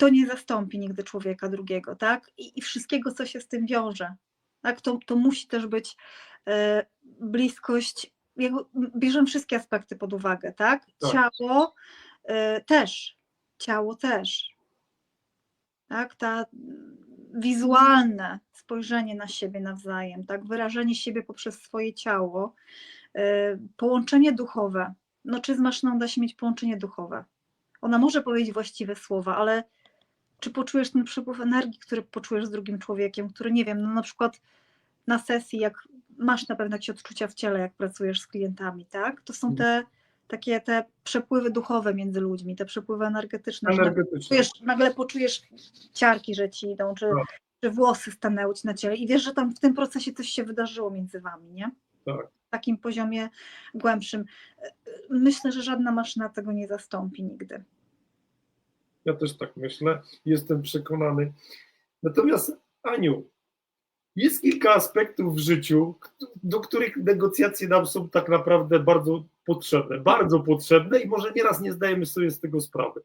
to nie zastąpi nigdy człowieka drugiego, tak? I, i wszystkiego, co się z tym wiąże. Tak? To, to musi też być e, bliskość, jakby bierzemy wszystkie aspekty pod uwagę, tak? Tak. Ciało e, też, ciało też. Tak? Ta wizualne spojrzenie na siebie nawzajem, tak? Wyrażenie siebie poprzez swoje ciało, e, połączenie duchowe. No czy z maszyną da się mieć połączenie duchowe? Ona może powiedzieć właściwe słowa, ale czy poczujesz ten przepływ energii, który poczujesz z drugim człowiekiem, który nie wiem, no na przykład na sesji, jak masz na pewno jakieś odczucia w ciele, jak pracujesz z klientami, tak? To są te takie te przepływy duchowe między ludźmi, te przepływy energetyczne. Energetyczne. Czujesz, nagle poczujesz ciarki, że ci idą, czy, Tak. czy włosy stanęły ci na ciele i wiesz, że tam w tym procesie coś się wydarzyło między wami, nie? Tak. W takim poziomie głębszym. Myślę, że żadna maszyna tego nie zastąpi nigdy. Ja też tak myślę, jestem przekonany. Natomiast Aniu, jest kilka aspektów w życiu, do których negocjacje nam są tak naprawdę bardzo potrzebne, bardzo potrzebne i może nieraz nie zdajemy sobie z tego sprawy.